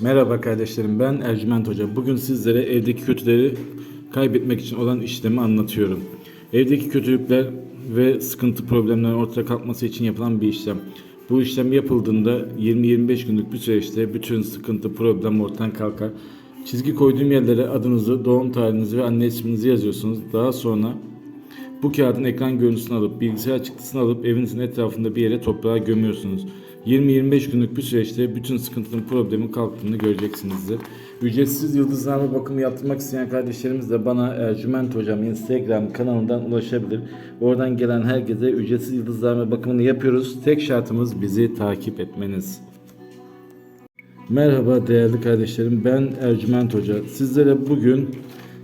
Merhaba kardeşlerim ben Ercüment Hoca. Bugün sizlere evdeki kötüleri kaybetmek için olan işlemi anlatıyorum. Evdeki kötülükler ve sıkıntı problemlerin ortaya kalkması için yapılan bir işlem. Bu işlem yapıldığında 20-25 günlük bir süreçte bütün sıkıntı problem ortadan kalkar. Çizgi koyduğum yerlere adınızı, doğum tarihinizi ve anne isminizi yazıyorsunuz. Daha sonra bu kağıdın ekran görüntüsünü alıp bilgisayar çıktısını alıp evinizin etrafında bir yere toprağa gömüyorsunuz. 20-25 günlük bir süreçte bütün sıkıntının problemin kalktığını göreceksinizdir. Ücretsiz yıldızlama bakımı yaptırmak isteyen kardeşlerimiz de bana Ercüment Hocam Instagram kanalından ulaşabilir. Oradan gelen herkese ücretsiz yıldızlama bakımını yapıyoruz. Tek şartımız bizi takip etmeniz. Merhaba değerli kardeşlerim ben Ercüment Hoca. Sizlere bugün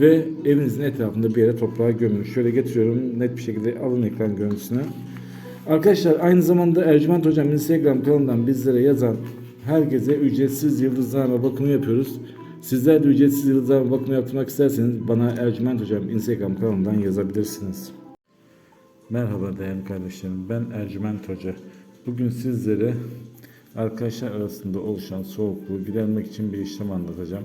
ve evinizin etrafında bir yere toprağa gömün. Şöyle getiriyorum net bir şekilde alın ekran görüntüsünü. Arkadaşlar aynı zamanda Ercüment Hocam Instagram kanalından bizlere yazan herkese ücretsiz yıldızlama bakımı yapıyoruz. Sizler de ücretsiz yıldızlama bakımı yaptırmak isterseniz bana Ercüment Hocam Instagram kanalından yazabilirsiniz. Merhaba değerli kardeşlerim ben Ercüment Hoca. Bugün sizlere arkadaşlar arasında oluşan soğukluğu gidermek için bir işlem anlatacağım.